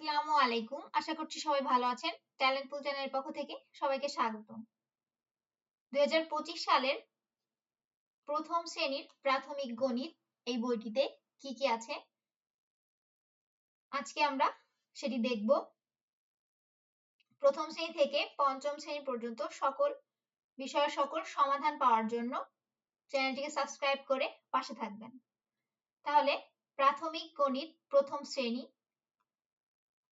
আসসালামু আলাইকুম। আশা করছি সবাই ভালো আছেন। ট্যালেন্ট পুল চ্যানেলের পক্ষ থেকে সবাইকে স্বাগত দুই সালের প্রথম শ্রেণির প্রাথমিক গণিত এই বইটিতে কি কি আছে? আজকে আমরা সেটি দেখব। প্রথম শ্রেণি থেকে পঞ্চম শ্রেণি পর্যন্ত সকল বিষয়ের সকল সমাধান পাওয়ার জন্য চ্যানেলটিকে সাবস্ক্রাইব করে পাশে থাকবেন। তাহলে প্রাথমিক গণিত প্রথম শ্রেণি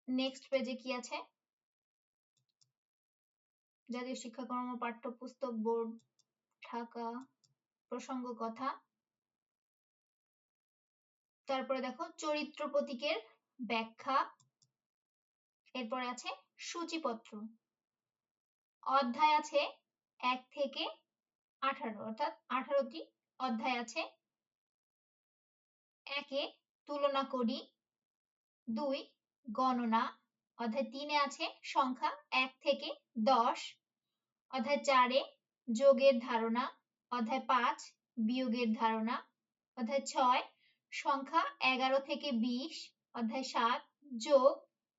নেক্সট পেজে কি আছে? জাতীয় শিক্ষাক্রম পাঠ্যপুস্তক বোর্ড, ঢাকা, প্রসঙ্গ কথা। তারপরে দেখো, চরিত্র প্রতীকের ব্যাখ্যা। এরপরে আছে সূচিপত্র। অধ্যায় আছে এক থেকে আঠারো, অর্থাৎ আঠারোটি অধ্যায় আছে। একে তুলনা করি। দুই গণনা, অধ্যায় তিনে আছে সংখ্যা এক থেকে দশ, অধ্যায় চারে যোগের ধারণা, অধ্যায় পাঁচ বিয়োগের ধারণা, অধ্যায় ছয় সংখ্যা এগারো থেকে বিশ, অধ্যায় সাত যোগ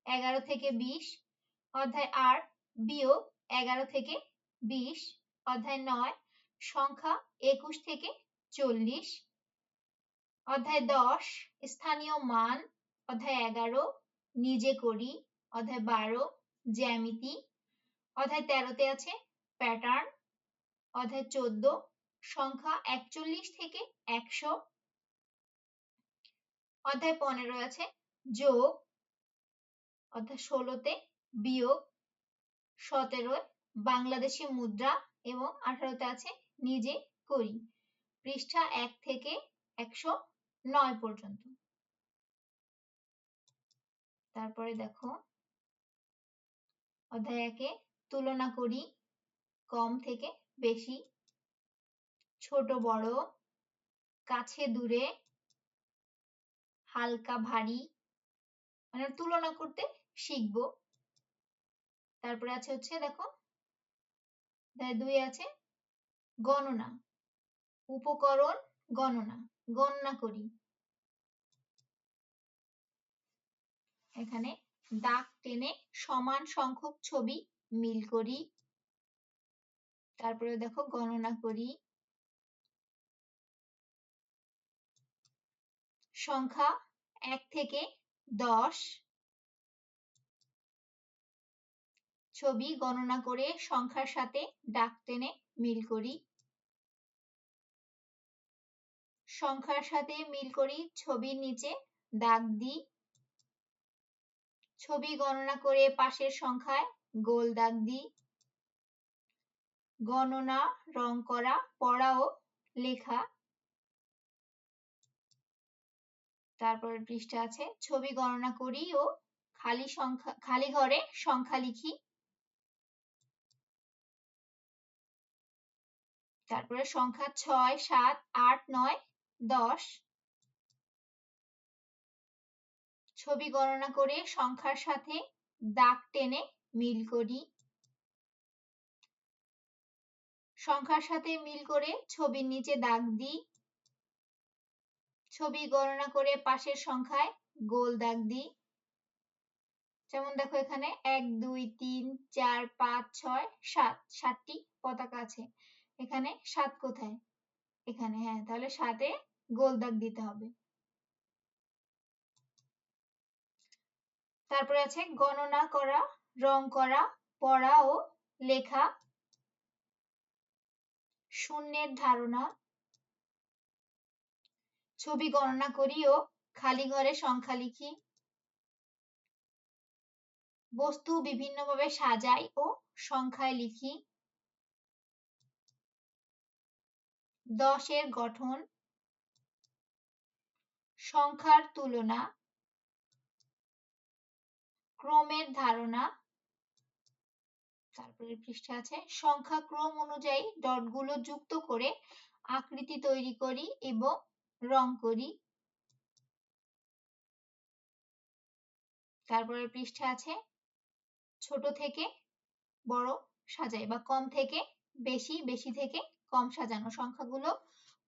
এগারো থেকে বিশ, অধ্যায় আট বিয়োগ এগারো থেকে বিশ, অধ্যায় নয় সংখ্যা একুশ থেকে চল্লিশ, অধ্যায় দশ স্থানীয় মান, অধ্যায় এগারো নিজে করি। অধ্যায় বারো, জ্যামিতি। অধ্যায় তেরোতে আছে প্যাটার্ন অধ্যায় চোদ্দ, সংখ্যা একচল্লিশ থেকে একশো। অধ্যায় পনেরো আছে যোগ। অধ্যায় ষোলোতে বিয়োগ। সতেরোয় বাংলাদেশি মুদ্রা এবং আঠারোতে আছে নিজে করি। পৃষ্ঠা এক থেকে একশো নয় পর্যন্ত। তারপরে দেখো অধ্যায় একে তুলনা করি, কম থেকে বেশি, ছোট বড়, কাছে দূরে, হালকা ভারী মানে তুলনা করতে শিখব। তারপরে আছে হচ্ছে দেখো দুই আছে, গণনা, উপকরণ গণনা গণনা করি। এখানে দাগ টেনে সমান সংখ্যক ছবি মিল করি। তারপরে দেখো গণনা করি। সংখ্যা এক থেকে দশ। ছবি গণনা করে সংখ্যার সাথে দাগ টেনে মিল করি। সংখ্যার সাথে মিল করি, ছবির নিচে দাগ দিই। ছবি গণনা করে পাশের সংখ্যায় গোল দাগ দিই। গণনা, রং করা, পড়া ও লেখা। তারপরে পৃষ্ঠা আছে, ছবি গণনা করি ও খালি সংখ্যা, খালি ঘরে সংখ্যা লিখি। তারপরে সংখ্যা ছয়, সাত, আট, নয়, দশ। ছবি গণনা করে সংখ্যার সাথে দাগ টেনে মিল করি। সংখ্যার সাথে মিল করে ছবির নিচে দাগ দিই। ছবি গণনা করে পাশের সংখ্যায় গোল দাগ দিই। যেমন দেখো এখানে এক, দুই, তিন, চার, পাঁচ, ছয়, সাত, সাতটি পতাকা আছে। এখানে সাত কোথায়? এখানে হ্যাঁ তাহলে সাতে গোল দাগ দিতে হবে। তারপরে আছে গণনা করা, রং করা, পড়া ও লেখা। শূন্যের ধারণা। ছবি গণনা করি ও খালি ঘরে সংখ্যা লিখি। বস্তু বিভিন্নভাবে সাজাই ও সংখ্যায় লিখি। দশের গঠন। সংখ্যার তুলনা। ক্রমের ধারণা, তারপরে পৃষ্ঠা আছে, সংখ্যা ক্রম অনুযায়ী ডটগুলো যুক্ত করে আকৃতি তৈরি করি এবং রং করি। তারপরে পৃষ্ঠা আছে, ছোট থেকে বড় সাজাই বা কম থেকে বেশি বেশি থেকে কম সাজানো। সংখ্যাগুলো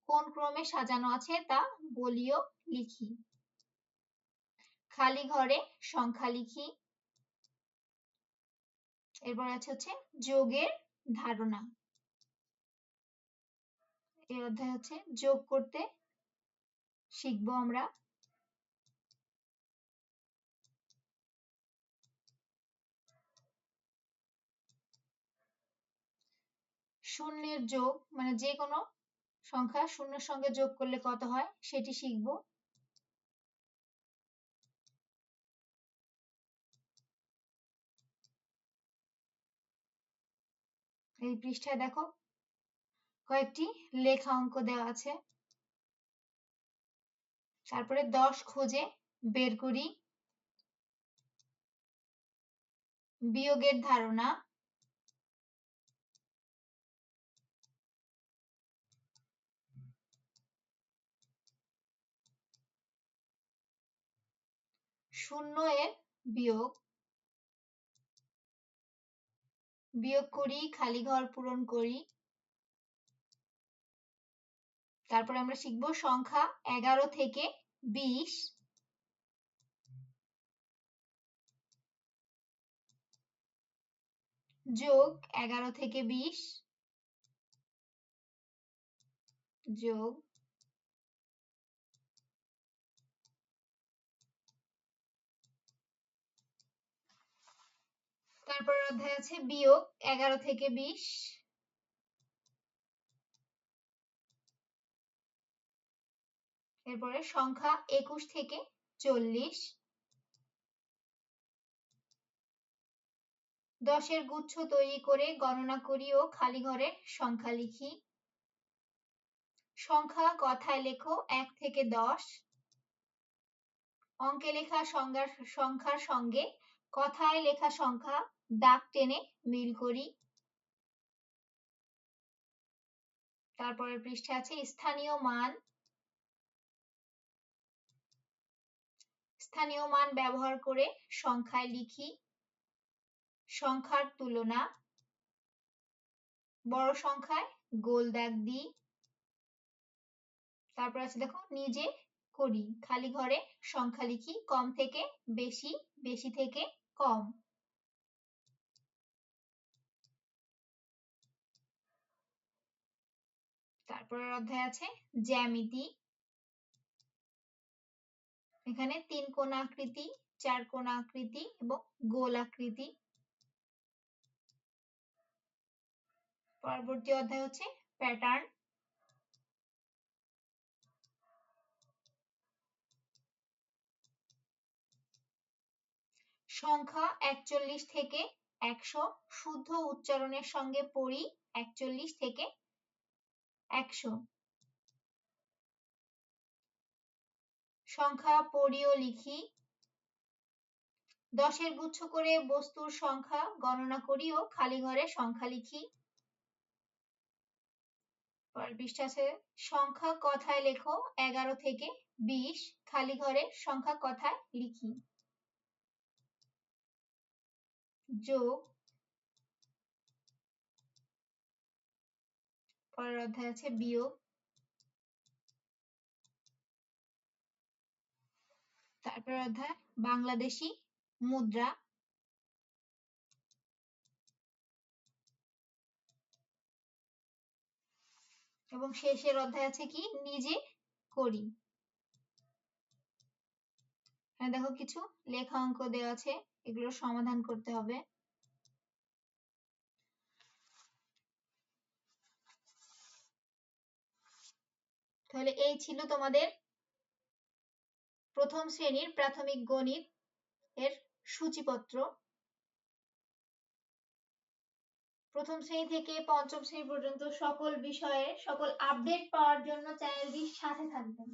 কোন ক্রমে সাজানো আছে তা বলিও লিখি। খালি ঘরে সংখ্যা লিখি। এরপর আছে হচ্ছে যোগের ধারণা। এই অধ্যায় হচ্ছে যোগ করতে শিখব আমরা। শূন্যের যোগ মানে যে কোনো সংখ্যা শূন্যের সঙ্গে যোগ করলে কত হয় সেটি শিখব। এই পৃষ্ঠায় দেখো, কয়েকটি লেখা অঙ্ক দেওয়া আছে। তারপরে দশ খুঁজে বের করি। বিয়োগের ধারণা। শূন্য এর বিয়োগ। বিয়োগ করি, খালি ঘর পূরণ করি। তারপরে আমরা শিখব সংখ্যা এগারো থেকে বিশ। যোগ এগারো থেকে বিশ। যোগ তারপর অধ্যায় আছে বিয়োগ এগারো থেকে বিশ। এরপরে সংখ্যা একুশ থেকে চল্লিশ। দশের গুচ্ছ তৈরি করে গণনা করি ও খালি ঘরে সংখ্যা লিখি। সংখ্যা কথায় লেখো এক থেকে দশ। অঙ্কে লেখা সংখ্যার সংখ্যার সঙ্গে কথায় লেখা সংখ্যা দাগ টেনে মিল করি তারপরের পৃষ্ঠে আছে স্থানীয় মান। স্থানীয় মান ব্যবহার করে সংখ্যায় লিখি। সংখ্যার তুলনা। বড় সংখ্যায় গোল দাগ দিই। তারপর আছে দেখো, নিজে করি। খালি ঘরে সংখ্যা লিখি কম থেকে বেশি বেশি থেকে কম। তারপরের অধ্যায় আছে জ্যামিতি। এখানে তিন কোণ আকৃতি, চার কোণ আকৃতি এবং গোল আকৃতি। পরবর্তী অধ্যায় হচ্ছে প্যাটার্ন সংখ্যা একচল্লিশ থেকে একশো, শুদ্ধ উচ্চারণের সঙ্গে পড়ি একচল্লিশ থেকে একশো। সংখ্যা পড়ি ও লিখি। দশের গুচ্ছ করে বস্তুর সংখ্যা গণনা করি ও খালি ঘরে সংখ্যা লিখি। পৃষ্ঠা আছে, সংখ্যা কথায় লেখো, এগারো থেকে বিশ, খালি ঘরে সংখ্যা কথায় লিখি। যোগ পরের অধ্যায় আছে বিয়োগ। তারপর অধ্যায়, বাংলাদেশি মুদ্রা। এবং শেষের অধ্যায় আছে কি? নিজে করি। এখানে দেখো কিছু লেখা অঙ্ক দেওয়া আছে, এগুলো সমাধান করতে হবে। তাহলে এই ছিল তোমাদের প্রথম শ্রেণির প্রাথমিক গণিত এর সূচিপত্র। প্রথম শ্রেণি থেকে পঞ্চম শ্রেণি পর্যন্ত সকল বিষয়ে সকল আপডেট পাওয়ার জন্য চ্যানেলটির সাথে থাকবেন।